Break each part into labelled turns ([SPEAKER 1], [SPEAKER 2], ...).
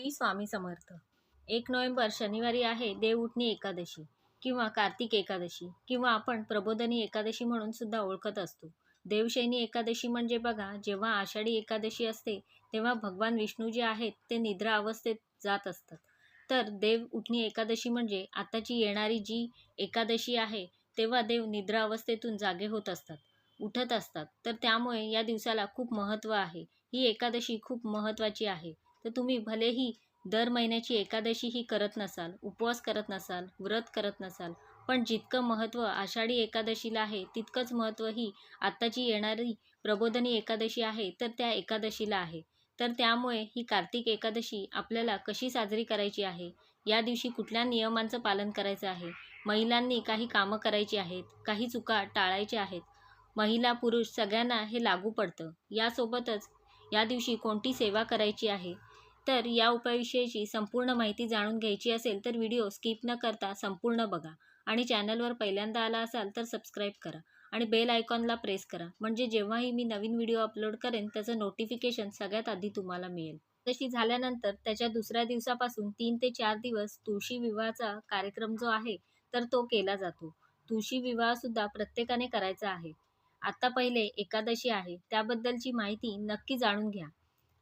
[SPEAKER 1] श्री स्वामी समर्थ. एक नोव्हेंबर शनिवारी आहे देवउठणी एकादशी किंवा कार्तिक एकादशी किंवा आपण प्रबोधनी एकादशी म्हणून सुद्धा ओळखत असतो. देवशैनी एकादशी म्हणजे बघा जेव्हा आषाढी एकादशी असते तेव्हा भगवान विष्णू जे आहेत ते निद्रा अवस्थेत जात असतात. तर देव उठणी एकादशी म्हणजे आताची येणारी जी एकादशी आहे तेव्हा देव निद्रा अवस्थेतून जागे होत असतात उठत असतात. तर त्यामुळे या दिवसाला खूप महत्त्व आहे. ही एकादशी खूप महत्त्वाची आहे. तर तुम्ही भलेही दर महिन्याची एकादशी ही करत नसाल उपवास करत नसाल व्रत करत नसाल पण जितकं महत्त्व आषाढी एकादशीला आहे तितकंच महत्त्व ही आत्ताची येणारी प्रबोधनी एकादशी आहे तर त्या एकादशीला आहे. तर त्यामुळे ही कार्तिक एकादशी आपल्याला कशी साजरी करायची आहे? या दिवशी कुठल्या नियमांचं पालन करायचं आहे? महिलांनी काही कामं करायची आहेत? काही चुका टाळायच्या आहेत? महिला पुरुष सगळ्यांना हे लागू पडतं. यासोबतच या दिवशी कोणती सेवा करायची आहे? तर या उपायाविषयीची संपूर्ण माहिती जाणून घ्यायची असेल तर व्हिडिओ स्किप न करता संपूर्ण बघा. आणि चॅनलवर पहिल्यांदा आला असाल तर सबस्क्राईब करा आणि बेल आयकॉनला प्रेस करा. म्हणजे जेव्हाही मी नवीन व्हिडिओ अपलोड करेन त्याचं नोटिफिकेशन सगळ्यात आधी तुम्हाला मिळेल. तशी झाल्यानंतर त्याच्या दुसऱ्या दिवसापासून तीन ते चार दिवस तुळशी विवाहाचा कार्यक्रम जो आहे तर तो केला जातो. तुळशी विवाहसुद्धा प्रत्येकाने करायचा आहे. आता पहिले एकादशी आहे त्याबद्दलची माहिती नक्की जाणून घ्या.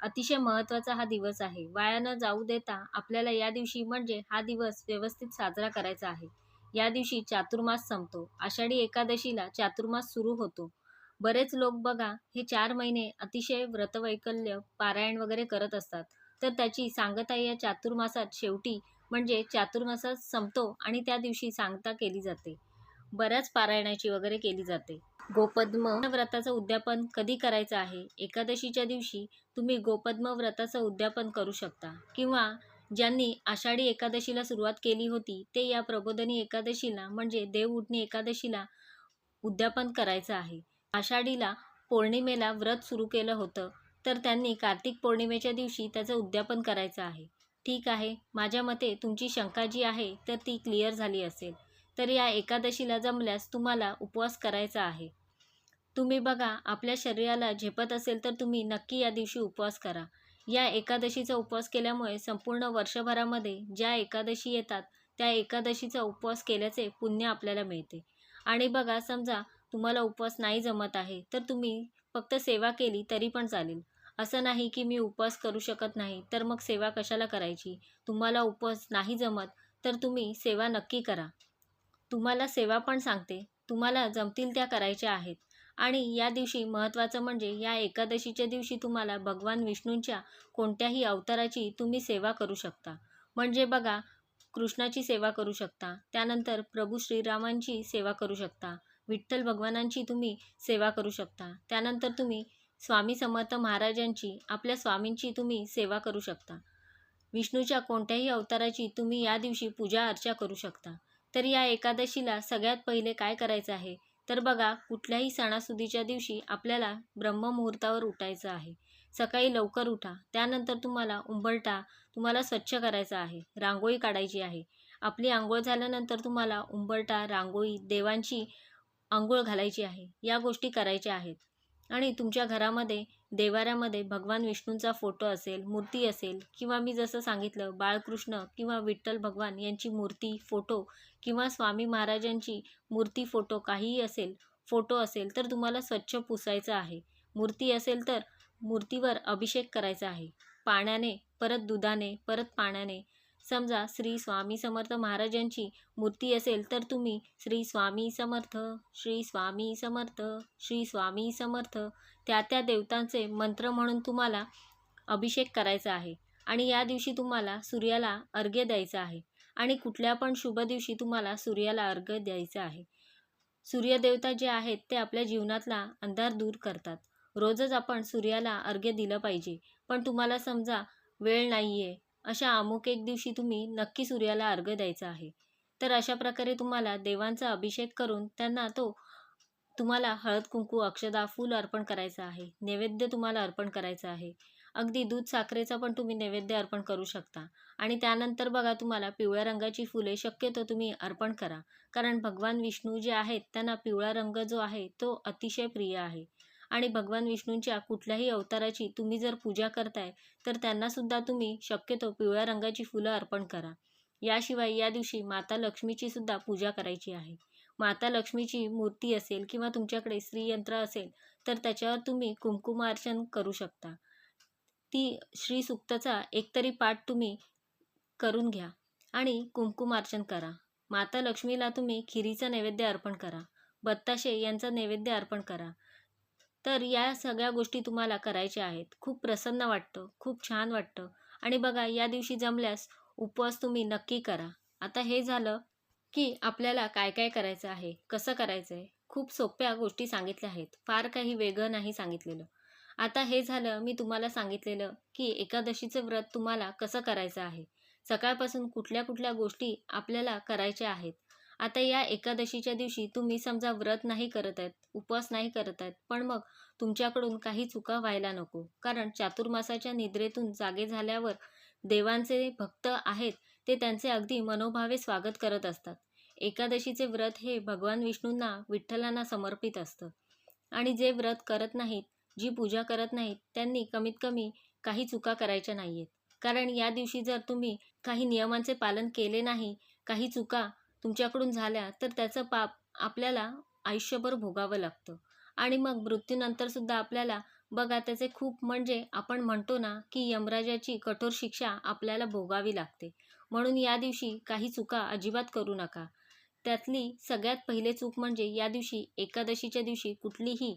[SPEAKER 1] अतिशय महत्त्वाचा हा दिवस आहे. वाया न जाऊ देता आपल्याला या दिवशी म्हणजे हा दिवस व्यवस्थित साजरा करायचा आहे. या दिवशी चातुर्मास संपतो. आषाढी एकादशीला चातुर्मास सुरू होतो. बरेच लोक बघा हे चार महिने अतिशय व्रतवैकल्य पारायण वगैरे करत असतात. तर त्याची सांगता या चातुर्मासात शेवटी म्हणजे चातुर्मासात संपतो आणि त्या दिवशी सांगता केली जाते. बऱ्याच पारायणाची वगैरे केली जाते. गोपद्म व्रताचं उद्यापन कधी करायचं आहे? एकादशीच्या दिवशी तुम्ही गोपद्म व्रताचं उद्यापन करू शकता. किंवा ज्यांनी आषाढी एकादशीला सुरुवात केली होती ते या प्रबोधनी एकादशीला म्हणजे देव उठणी एकादशीला उद्यापन करायचं आहे. आषाढीला पौर्णिमेला व्रत सुरू केलं होतं तर त्यांनी कार्तिक पौर्णिमेच्या दिवशी त्याचं उद्यापन करायचं आहे. ठीक आहे माझ्या मते तुमची शंका जी आहे तर ती क्लिअर झाली असेल. तर या एकादशीला जमल्यास तुम्हाला उपवास करायचा आहे. तुम्ही बघा आपल्या शरीराला झेपत असेल तर तुम्ही नक्की या दिवशी उपवास करा. या एकादशीचा उपवास केल्यामुळे संपूर्ण वर्षभरामध्ये ज्या एकादशी येतात त्या एकादशीचा उपवास केल्याचे पुण्य आपल्याला मिळते. आणि बघा समजा तुम्हाला उपवास नाही जमत आहे तर तुम्ही फक्त सेवा केली तरी पण चालेल. असं नाही की मी उपवास करू शकत नाही तर मग सेवा कशाला करायची? तुम्हाला उपवास नाही जमत तर तुम्ही सेवा नक्की करा. तुम्हाला सेवा पण सांगते. तुम्हाला जमतील त्या करायच्या आहेत. आणि या दिवशी महत्त्वाचं म्हणजे या एकादशीच्या दिवशी तुम्हाला भगवान विष्णूंच्या कोणत्याही अवताराची तुम्ही सेवा करू शकता. म्हणजे बघा कृष्णाची सेवा करू शकता. त्यानंतर प्रभू श्रीरामांची सेवा करू शकता. विठ्ठल भगवानांची तुम्ही सेवा करू शकता. त्यानंतर तुम्ही स्वामी समर्थ महाराजांची आपल्या स्वामींची तुम्ही सेवा करू शकता. विष्णूच्या कोणत्याही अवताराची तुम्ही या दिवशी पूजा अर्चा करू शकता. तर या एकादशीला सगळ्यात पहिले काय करायचं आहे? तर बघा कुठल्याही सणासुदीच्या दिवशी आपल्याला ब्रह्ममुहूर्तावर उठायचं आहे. सकाळी लवकर उठा. त्यानंतर तुम्हाला उंबरटा तुम्हाला स्वच्छ करायचा आहे. रांगोळी काढायची आहे. आपली आंघोळ झाल्यानंतर तुम्हाला उंबरटा रांगोळी देवांची आंघोळ घालायची आहे. या गोष्टी करायच्या आहेत. आणि तुमच्या घरामध्ये देवाऱ्यामध्ये भगवान विष्णूंचा फोटो असेल मूर्ती असेल किंवा मी जसं सांगितलं बाळकृष्ण किंवा विठ्ठल भगवान यांची मूर्ती फोटो किंवा स्वामी महाराजांची मूर्ती फोटो काहीही असेल फोटो असेल तर तुम्हाला स्वच्छ पुसायचं आहे. मूर्ती असेल तर मूर्तीवर अभिषेक करायचा आहे. पाण्याने परत दुधाने परत पाण्याने. समजा श्री स्वामी समर्थ महाराजांची मूर्ती असेल तर तुम्ही श्री स्वामी समर्थ श्री स्वामी समर्थ श्री स्वामी समर्थ त्या त्या देवतांचे मंत्र म्हणून तुम्हाला अभिषेक करायचा आहे. आणि या दिवशी तुम्हाला सूर्याला अर्घ्य द्यायचं आहे. आणि कुठल्या पण शुभ दिवशी तुम्हाला सूर्याला अर्घ्य द्यायचं आहे. सूर्यदेवता जे आहेत ते आपल्या जीवनातला अंधार दूर करतात. रोजच आपण सूर्याला अर्घ्य दिलं पाहिजे. पण तुम्हाला समजा वेळ नाही आहे अशा अमुक एक दिवशी तुम्ही नक्की सूर्याला अर्घ्य द्यायचा आहे. तर अशा प्रकारे तुम्हाला देवांचा अभिषेक करून त्यांना तो तुम्हाला हळद कुंकू अक्षदा फूल अर्पण करायचं आहे. नैवेद्य तुम्हाला अर्पण करायचं आहे. अगदी दूध साखरेचा पण तुम्ही नैवेद्य अर्पण करू शकता. आणि त्यानंतर बघा तुम्हाला पिवळ्या रंगाची फुले शक्यतो तुम्ही अर्पण करा. कारण भगवान विष्णू जे आहेत त्यांना पिवळा रंग जो आहे तो अतिशय प्रिय आहे. आणि भगवान विष्णूंच्या कुठल्याही अवताराची तुम्ही जर पूजा करताय तर त्यांनासुद्धा तुम्ही शक्यतो पिवळ्या रंगाची फुलं अर्पण करा. याशिवाय या दिवशी माता लक्ष्मीची सुद्धा पूजा करायची आहे. माता लक्ष्मीची मूर्ती असेल किंवा तुमच्याकडे श्रीयंत्र असेल तर त्याच्यावर तुम्ही कुंकुमार्चन करू शकता. ती श्री सुक्ताचा एकतरी पाठ तुम्ही करून घ्या आणि कुंकुमार्चन करा. माता लक्ष्मीला तुम्ही खिरीचा नैवेद्य अर्पण करा. बत्ताशे यांचा नैवेद्य अर्पण करा. तर या सगळ्या गोष्टी तुम्हाला करायच्या आहेत. खूप प्रसन्न वाटतं खूप छान वाटतं. आणि बघा या दिवशी जमल्यास उपवास तुम्ही नक्की करा. आता हे झालं की आपल्याला काय काय करायचं आहे कसं करायचं आहे खूप सोप्या गोष्टी सांगितल्या आहेत. फार काही वेगळं नाही सांगितलेलं. आता हे झालं मी तुम्हाला सांगितलेलं की एकादशीचं व्रत तुम्हाला कसं करायचं आहे. सकाळपासून कुठल्या कुठल्या गोष्टी आपल्याला करायच्या आहेत. आता या एकादशीच्या दिवशी तुम्ही समजा व्रत नाही करत आहेत उपवास नाही करत आहेत पण मग तुमच्याकडून काही चुका व्हायला नको. कारण चातुर्मासाच्या निद्रेतून जागे झाल्यावर देवांचे भक्त आहेत ते त्यांचे अगदी मनोभावे स्वागत करत असतात. एकादशीचे व्रत हे भगवान विष्णूंना विठ्ठलांना समर्पित असतं. आणि जे व्रत करत नाहीत जी पूजा करत नाहीत त्यांनी कमीत कमी काही चुका करायच्या नाही आहेत कारण या दिवशी जर तुम्ही काही नियमांचे पालन केले नाही काही चुका तुमच्याकडून झाल्या तर त्याचं पाप आपल्याला आयुष्यभर भोगावं लागतं. आणि मग मृत्यूनंतरसुद्धा आपल्याला बघा त्याचे खूप म्हणजे आपण म्हणतो ना की यमराजाची कठोर शिक्षा आपल्याला भोगावी लागते. म्हणून या दिवशी काही चुका अजिबात करू नका. त्यातली सगळ्यात पहिले चूक म्हणजे या दिवशी एकादशीच्या दिवशी कुठलीही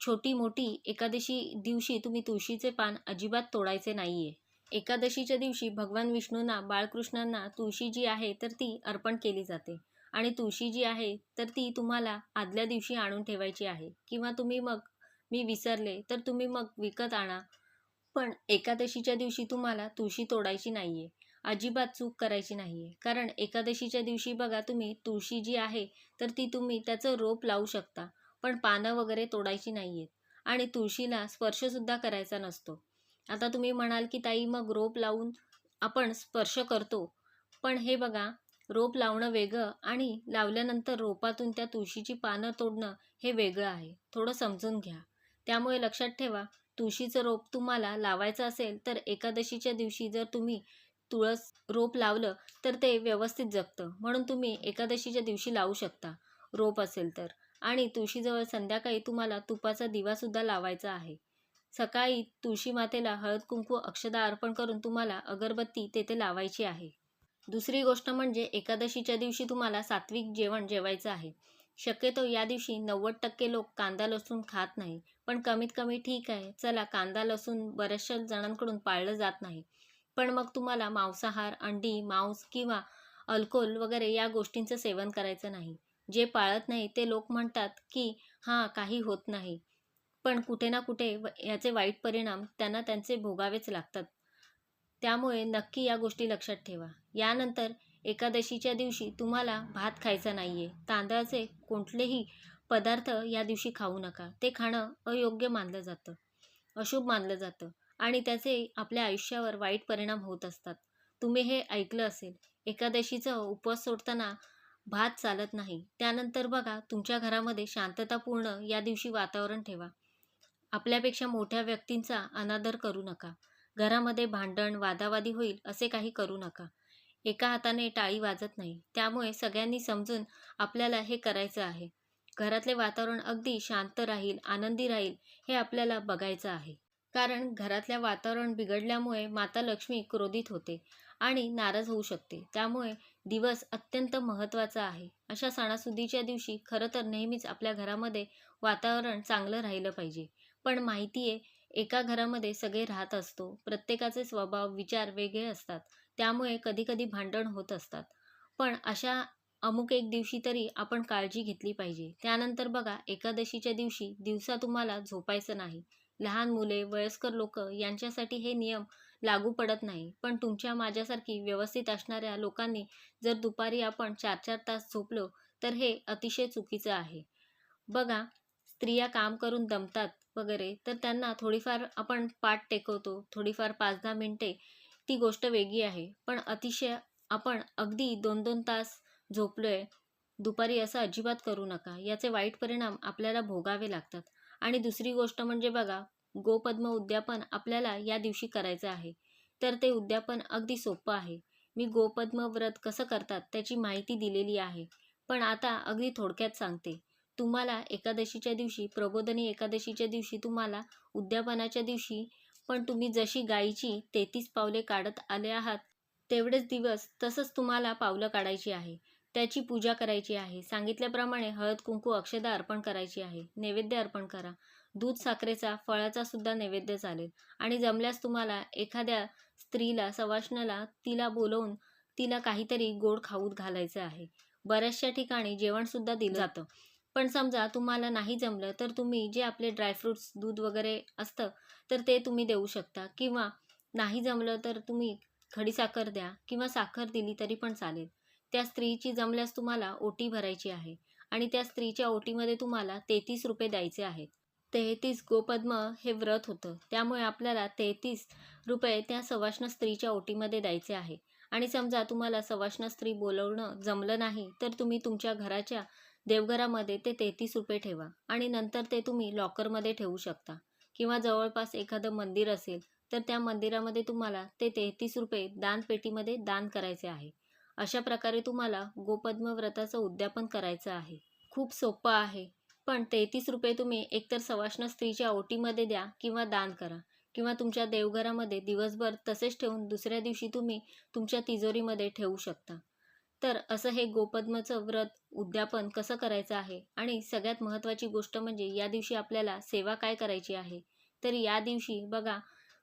[SPEAKER 1] छोटी मोठी एकादशी दिवशी तुम्ही तुळशीचे पान अजिबात तोडायचे नाही आहे एकादशीच्या दिवशी भगवान विष्णूंना बाळकृष्णांना तुळशी जी आहे तर ती अर्पण केली जाते. आणि तुळशी जी आहे तर ती तुम्हाला आदल्या दिवशी आणून ठेवायची आहे. किंवा तुम्ही मग मी विसरले तर तुम्ही मग विकत आणा. पण एकादशीच्या दिवशी तुम्हाला तुळशी तोडायची नाही आहे अजिबात चूक करायची नाही आहे कारण एकादशीच्या दिवशी बघा तुम्ही तुळशी जी आहे तर ती तुम्ही त्याचं रोप लावू शकता पण पानं वगैरे तोडायची नाही आहेत आणि तुळशीला स्पर्शसुद्धा करायचा नसतो. आता तुम्ही म्हणाल की ताई मग रोप लावून आपण स्पर्श करतो. पण हे बघा रोप लावणं वेगळं आणि लावल्यानंतर रोपातून त्या तुळशीची पानं तोडणं हे वेगळं आहे. थोडं समजून घ्या. त्यामुळे लक्षात ठेवा तुळशीचं रोप तुम्हाला लावायचं असेल तर एकादशीच्या दिवशी जर तुम्ही तुळस रोप लावलं तर ते व्यवस्थित जगतं. म्हणून तुम्ही एकादशीच्या दिवशी लावू शकता. रोप असेल तर. आणि तुळशीजवळ संध्याकाळी तुम्हाला तुपाचा दिवासुद्धा लावायचा आहे. सकाळी तुळशी मातेला हळद कुंकू अक्षदा अर्पण करून तुम्हाला अगरबत्ती तेथे लावायची आहे. दुसरी गोष्ट म्हणजे एकादशीच्या दिवशी तुम्हाला सात्विक जेवण जेवायचं आहे. शक्यतो या दिवशी नव्वद टक्के लोक कांदा लसूण खात नाही. पण कमीत कमी ठीक आहे. चला कांदा लसूण बऱ्याचशा जणांकडून पाळलं जात नाही. पण मग तुम्हाला मांसाहार अंडी मांस किंवा अल्कोहोल वगैरे या गोष्टींचं सेवन करायचं नाही. जे पाळत नाही ते लोक म्हणतात की हां काही होत नाही. पण कुठे ना कुठे याचे वाईट परिणाम त्यांना त्यांचे भोगावेच लागतात. त्यामुळे नक्की या गोष्टी लक्षात ठेवा. यानंतर एकादशीच्या दिवशी तुम्हाला भात खायचा नाही आहे तांदळाचे कोणतेही पदार्थ या दिवशी खाऊ नका. ते खाणं अयोग्य मानलं जातं. अशुभ मानलं जातं. आणि त्याचे आपल्या आयुष्यावर वाईट परिणाम होत असतात. तुम्ही हे ऐकलं असेल. एकादशीचा उपवास सोडताना भात चालत नाही. त्यानंतर बघा तुमच्या घरामध्ये शांततापूर्ण या दिवशी वातावरण ठेवा. आपल्यापेक्षा मोठ्या व्यक्तींचा अनादर करू नका. घरामध्ये भांडण वादावादी होईल असे काही करू नका. एका हाताने टाळी वाजत नाही. त्यामुळे सगळ्यांनी समजून आपल्याला हे करायचं आहे. घरातले वातावरण अगदी शांत राहील आनंदी राहील हे आपल्याला बघायचं आहे. कारण घरातल्या वातावरण बिघडल्यामुळे माता लक्ष्मी क्रोधित होते आणि नाराज होऊ शकते. त्यामुळे दिवस अत्यंत महत्त्वाचा आहे. अशा सणासुदीच्या दिवशी खरं तर नेहमीच आपल्या घरामध्ये वातावरण चांगलं राहिलं पाहिजे. पण माहिती आहे एका घरामध्ये सगळे राहत असतो. प्रत्येकाचे स्वभाव विचार वेगळे असतात. त्यामुळे कधीकधी भांडण होत असतात. पण अशा अमुक एक दिवशी तरी आपण काळजी घेतली पाहिजे. त्यानंतर बघा एकादशीच्या दिवशी दिवसा तुम्हाला झोपायचं नाही. लहान मुले वयस्कर लोक यांच्यासाठी हे नियम लागू पडत नाही. पण तुमच्या माझ्यासारखी व्यवस्थित असणाऱ्या लोकांनी जर दुपारी आपण चार चार तास झोपलो तर हे अतिशय चुकीचं आहे. बघा स्त्रिया काम करून दमतात वगैरे तर त्यांना थोडीफार आपण पाठ टेकवतो थोडीफार पाच दहा मिनटे ती गोष्ट वेगळी आहे. पण अतिशय आपण अगदी दोन दोन तास झोपलोय दुपारी असं अजिबात करू नका. याचे वाईट परिणाम आपल्याला भोगावे लागतात. आणि दुसरी गोष्ट म्हणजे बघा गोपद्म उद्यापन आपल्याला या दिवशी करायचं आहे. तर ते उद्यापन अगदी सोपं आहे. मी गोपद्म व्रत कसं करतात त्याची माहिती दिलेली आहे. पण आता अगदी थोडक्यात सांगते. तुम्हाला एकादशीच्या दिवशी प्रबोधनी एकादशीच्या दिवशी तुम्हाला उद्यापनाच्या दिवशी पण तुम्ही जशी गायीची तेहतीस पावले काढत आले आहात तेवढेच दिवस तसंच तुम्हाला पावलं काढायची आहे. त्याची पूजा करायची आहे. सांगितल्याप्रमाणे हळद कुंकू अक्षदा अर्पण करायची आहे. नैवेद्य अर्पण करा. दूध साखरेचा फळाचा सुद्धा नैवेद्य चालेल. आणि जमल्यास तुम्हाला एखाद्या स्त्रीला सवाष्णाला तिला बोलवून तिला काहीतरी गोड खाऊत घालायचं आहे. बऱ्याचशा ठिकाणी जेवणसुद्धा दिलं जातं. पण समजा तुम्हाला नाही जमलं तर तुम्ही जे आपले ड्रायफ्रूट्स दूध वगैरे असतं तर ते तुम्ही देऊ शकता. किंवा नाही जमलं तर तुम्ही खडीसाखर द्या किंवा साखर दिली तरी पण चालेल. त्या स्त्रीची जमल्यास तुम्हाला ओटी भरायची आहे आणि त्या स्त्रीच्या ओटीमध्ये तुम्हाला तेहतीस रुपये द्यायचे आहेत. तेहतीस गोपद्म हे व्रत होतं. त्यामुळे आपल्याला तेहतीस रुपये त्या सवाष्ण स्त्रीच्या ओटीमध्ये द्यायचे आहे. आणि समजा तुम्हाला सवाष्ण स्त्री बोलवणं जमलं नाही तर तुम्ही तुमच्या घराच्या देवघरामध्ये ते तेहतीस रुपये ठेवा आणि नंतर ते तुम्ही लॉकरमध्ये ठेवू शकता. किंवा जवळपास एखादं मंदिर असेल तर त्या मंदिरामध्ये तुम्हाला ते तेहतीस रुपये दानपेटीमध्ये दान करायचे आहे. अशा प्रकारे तुम्हाला गोपद्म व्रताचं उद्यापन करायचं आहे. खूप सोपं आहे. पण तेहतीस रुपये तुम्ही एकतर सवाष्ण स्त्रीच्या ओटीमध्ये द्या किंवा दान करा किंवा तुमच्या देवघरामध्ये दिवसभर तसेच ठेवून दुसऱ्या दिवशी तुम्ही तुमच्या तिजोरीमध्ये ठेवू शकता. तर असं हे गोपद्मचं व्रत उद्यापन कसं करायचं आहे आणि सगळ्यात महत्त्वाची गोष्ट म्हणजे या दिवशी आपल्याला सेवा काय करायची आहे? तर या दिवशी बघा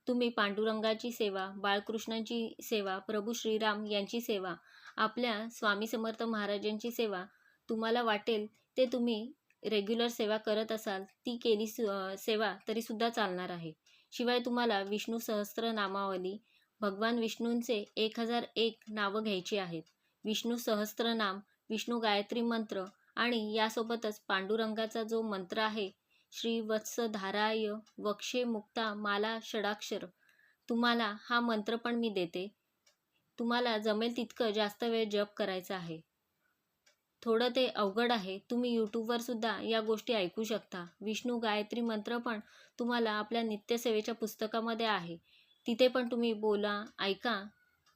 [SPEAKER 1] तुम्ही पांडुरंगाची सेवा बाळकृष्णांची सेवा प्रभू श्रीराम यांची सेवा आपल्या स्वामी समर्थ महाराजांची सेवा तुम्हाला वाटेल ते तुम्ही रेग्युलर सेवा करत असाल ती केली सेवा तरीसुद्धा चालणार आहे. शिवाय तुम्हाला विष्णू सहस्त्र नामावली भगवान विष्णूंचे एक हजार एक नावं घ्यायची आहेत. विष्णू सहस्त्रनाम विष्णू गायत्री मंत्र आणि यासोबतच पांडुरंगाचा जो मंत्र आहे श्री वत्स धाराय वक्षे मुक्ता माला षडाक्षर तुम्हाला हा मंत्र पण मी देते. तुम्हाला जमेल तितकं जास्त वेळ जप करायचा आहे. थोडं ते अवघड आहे. तुम्ही यूट्यूबवर सुद्धा या गोष्टी ऐकू शकता. विष्णू गायत्री मंत्र पण तुम्हाला आपल्या नित्यसेवेच्या पुस्तकामध्ये आहे. तिथे पण तुम्ही बोला ऐका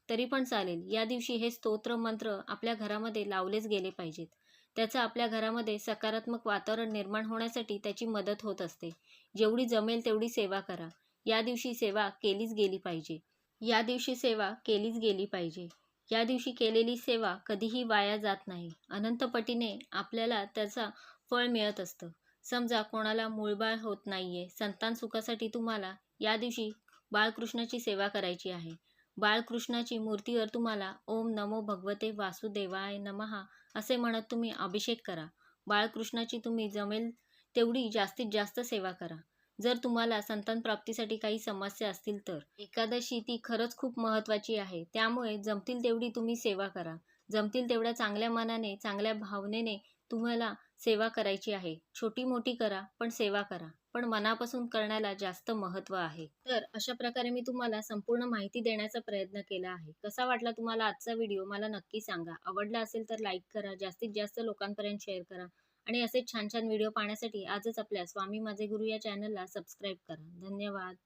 [SPEAKER 1] तरी पण चालेल. या दिवशी हे स्तोत्र मंत्र आपल्या घरामध्ये लावलेच गेले पाहिजेत. त्याचं आपल्या घरामध्ये सकारात्मक वातावरण निर्माण होण्यासाठी त्याची मदत होत असते. जेवढी जमेल तेवढी सेवा करा. या दिवशी सेवा केलीच गेली पाहिजे. या दिवशी सेवा केलीच गेली पाहिजे. या दिवशी केलेली सेवा कधीही वाया जात नाही. अनंतपटीने आपल्याला त्याचा फळ मिळत असतं. समजा कोणाला मूळबाळ होत नाहीये संतान सुखासाठी तुम्हाला या दिवशी बाळकृष्णाची सेवा करायची आहे. बाळकृष्णाची मूर्तीवर तुम्हाला ओम नमो भगवते वासुदेवाय नमहा असे म्हणत तुम्ही अभिषेक करा. बाळकृष्णाची तुम्ही जमेल तेवढी जास्तीत जास्त सेवा करा. जर तुम्हाला संतान प्राप्तीसाठी काही समस्या असतील तर. एकादशी ती खरंच खूप महत्त्वाची आहे. त्यामुळे जमतील तेवढी तुम्ही सेवा करा. जमतील तेवढ्या चांगल्या मनाने चांगल्या भावनेने तुम्हाला सेवा करायची आहे. छोटी मोठी करा पण सेवा करा. पण मनापासून करण्याला जास्त महत्त्व आहे. तर अशा प्रकारे मी तुम्हाला संपूर्ण माहिती देण्याचा प्रयत्न केला आहे. कसा वाटला तुम्हाला आजचा व्हिडिओ? मला नक्की सांगा. आवडला असेल तर लाईक करा. जास्तीत जास्त लोकांपर्यंत शेअर करा. आणि असे छान छान व्हिडिओ पाहण्यासाठी आजच आपल्या स्वामी माझे गुरु या चॅनलला सबस्क्राईब करा. धन्यवाद.